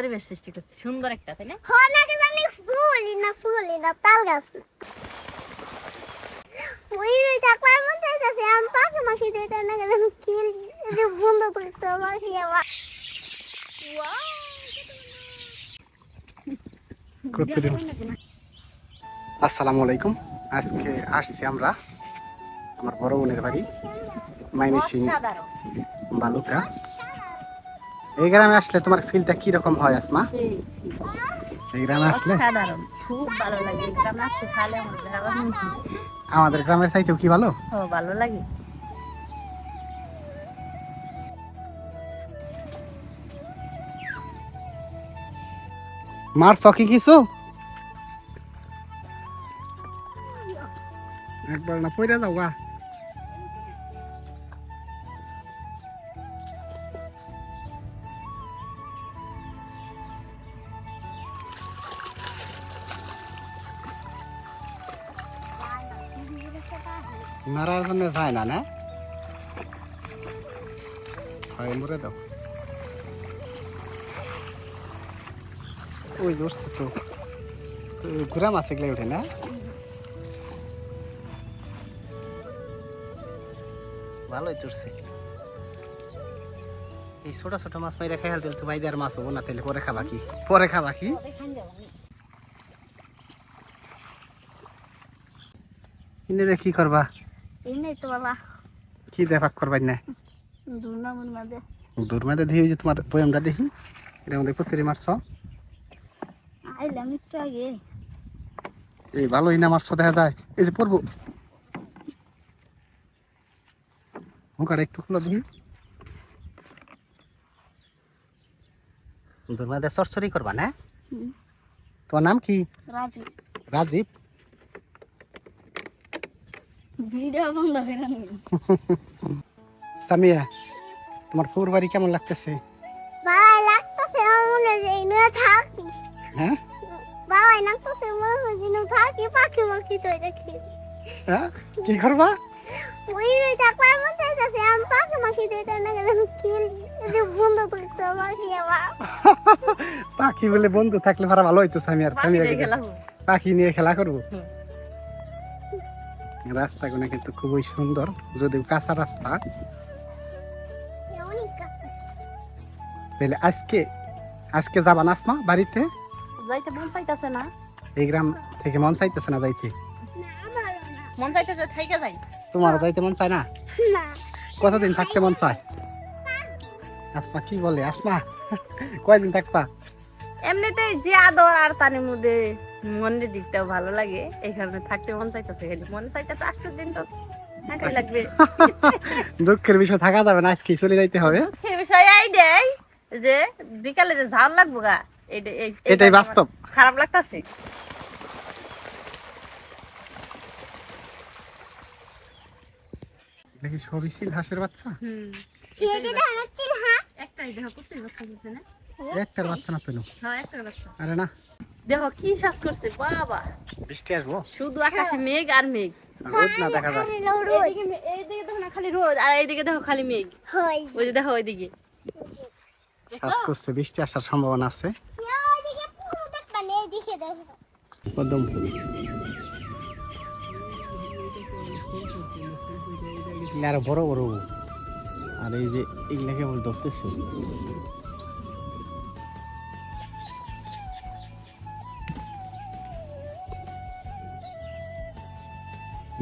পরিবেশ সৃষ্টি করছে। সুন্দর একটা তাই না? ফুলি না ফুলি না তাল গাছ না। ওই রই থাকবার মন চাইতেছে আমি পাখি মাখি যেটা না গেলে আমি কিল যে বন্ধ করতে পাখি আমার আসসালামু আলাইকুম। আজকে আসছি আমরা আমার বড় বোনের বাড়ি মাইমি সিং বালুকা। এই গ্রামে আসলে তোমার ফিলটা কি রকম হয় আসমা? এই গ্রামে আসলে? খুব ভালো লাগে। এটা নাচতে খালে আমাদের গ্রামের চাইতেও কি ভালো? ভালো লাগে। মার চকি কিছু? একবার না পইরা যাও গা নারার জন্য যায় না না? হয়, মরে দাও। ওই উঠছে তো। ঘুরা মাছ এগুলো উঠে, না? ভালোই চড়ছে এই ছোট ছোট মাছ মাইরা খাই হাল তো বাইদার মাছ হব না তাহলে পরে খাবা কি? পরে খাবা কি? ইনে কি করবা? এই নেই তো বাবা কি দেখাক করবাই না দুর্নামন মাঝে দূর মাঝে দেখি ওই যে তোমার বয়ামটা দেখি। এটা আমাদের পুত্রি মারছ। আইলাম একটু আগে। এই ভালোই না মারছ দেখা যায়। এই যে পড়ব। মুখাটা একটু খুলো দেখি। দূর মাঝে চরচরি করবা না? তোমার নাম কি? রাজি রাজীব? ভিডিও বন্ধ করে সামিয়া তোমার পুর বাড়ি কেমন লাগতেছে? বাবা লাগতেছে আমার মনে যে এনে থাকি। হ্যাঁ? বাবা লাগতেছে মনে হয় যে এনে থাকি পাখি মাখি তো দেখি হ্যাঁ? কি করবা? ওই রই থাকবার চাইতেছে আমি পাখি মাখি যেটা না গেলে কিল যে বন্ধ করতে পাখি আমার। পাখি বলে বন্ধু থাকলে ভাড়া ভালো হইতো সামিয়ার সামিয়া খেলা পাখি নিয়ে খেলা করব। রাস্তাগুলো কিন্তু খুবই সুন্দর যদিও কাঁচা রাস্তা। তাহলে আজকে আজকে যাবা না আসমা বাড়িতে? যাইতে মন চাইতেছে না। এই গ্রাম থেকে মন চাইতেছে না যাইতে? না ভালো না মন চাইতেছে থাইকে যাই। তোমার যাইতে মন চায় না? না। কতদিন থাকতে মন চায়? আসমা কি বলে? আসমা কয়দিন থাকবা? এমনিতে যে আদর আর তানের মধ্যে। মনের দিকটাও ভালো লাগে এই কারণে থাকতে মন চাইতেছে খালি। মন চাইতেছে আজকের দিন তো থাকাই লাগবে। দুঃখের বিষয় থাকা যাবে না আজকে চলে যাইতে হবে। সেই বিষয়ে এইটাই যে বিকালে যে ঝাল লাগবো গা এই- এটাই বাস্তব। খারাপ লাগতাছে। দেখি সবই ছিল হাঁসের বাচ্চা? হুম। একটাই দেখো করতে বাচ্চা না? একটার বাচ্চা না পেল। হ্যাঁ একটাই বাচ্চা। আরে না। দেখো কি শ্বাস করছে বাবা। বৃষ্টি আসব? শুধু আকাশে মেঘ আর মেঘ। রোদ না দেখা যায়? এইদিকে এইদিকে দেখো না খালি রোদ আর এইদিকে দেখো খালি মেঘ। ওই যে দেখো ওইদিকে। শ্বাস করছে বৃষ্টি আসার সম্ভাবনা আছে। কদম আরও বড় বড়। আর এই যে এগুলা কেমন ধরতেছে।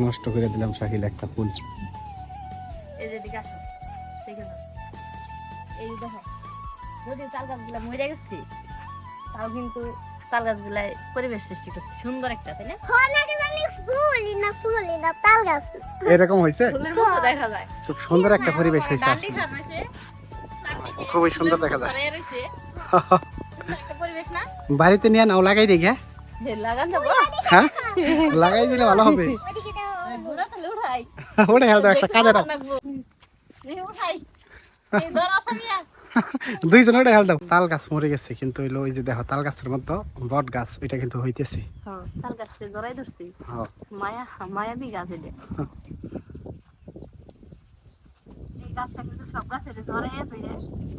নষ্ট করে দিলাম শাকিল একটা ফুল। এই যে এদিকে আসো দেখে নাও। এই দেখো যদি তাল গাছগুলা মরে গেছে তাও কিন্তু তাল গাছগুলাই পরিবেশ সৃষ্টি করছে। সুন্দর একটা তাই না? এরকম হয়েছে? ফুলের মতো দেখা যায়। খুব সুন্দর একটা পরিবেশ হয়েছে খুবই সুন্দর দেখা যায়। বাড়িতে নিয়ে নাও লাগাই দেখে লাগান হ্যাঁ? লাগাই দিলে ভালো হবে ওইদিকে দেখো বুড়া তাহলে উঠাই হেলতো একটা কাজে দাও উঠাই দুইজন ওটা হেল দাও। তাল গাছ মরে গেছে কিন্তু হইল ওই যে দেখো তাল গাছের মধ্যে বট গাছ ওইটা কিন্তু হইতেছে। তাল গাছটা জড়াই ধরছি। মায়া মায়াবী গাছ এটা। এই গাছটা কিন্তু সব গাছের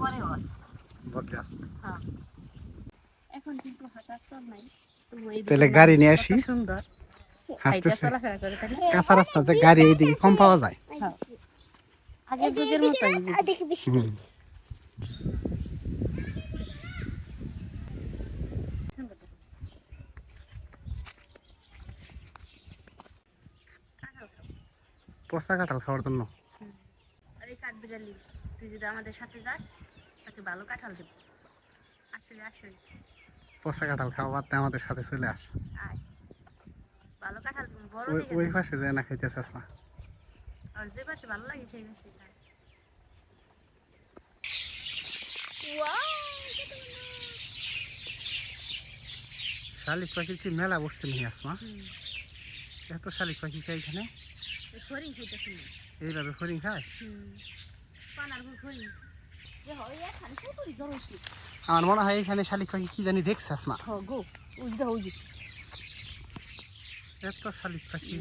পরে হয়। বট গাছ। এখন কিন্তু হাঁটার চল নাই তাহলে গাড়ি নিয়ে আসি। সুন্দর। হাঁটতেছে। না? কাঁচা রাস্তা যে গাড়ি এইদিকে কম পাওয়া যায়। হ্যাঁ। আগের যুগের। কাঁঠাল পচা কাঁঠাল খাওয়ার জন্য। আর এই কাঠবিড়ালি তুই যদি আমাদের সাথে যাস তাকে ভালো কাঁঠাল দেবো। আসলে আসলে। পচা কাঁঠাল খাওয়া বাদ দিয়ে আমাদের সাথে চলে আস। আয়। ভালো কাঁঠাল বড় ওই ওই পাশে যায় না খাইতেছে না। আর যে পাশে ভালো লাগে সেই পাশে খায়। শালিক পাখির কি মেলা বসছে নিয়ে আসমা। এত শালিক পাখি খাই এখানে। খেতেছি না। এইভাবে ফরিং খায়? হয় আমার মনে হয় এখানে শালিক পাখি কি জানি দেখছে আসমা হ গো উজ দে উজ এত শালিক পাখি।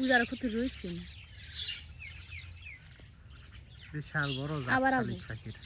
উজারা কত রয়েছে বিশাল বড় শালিক পাখির।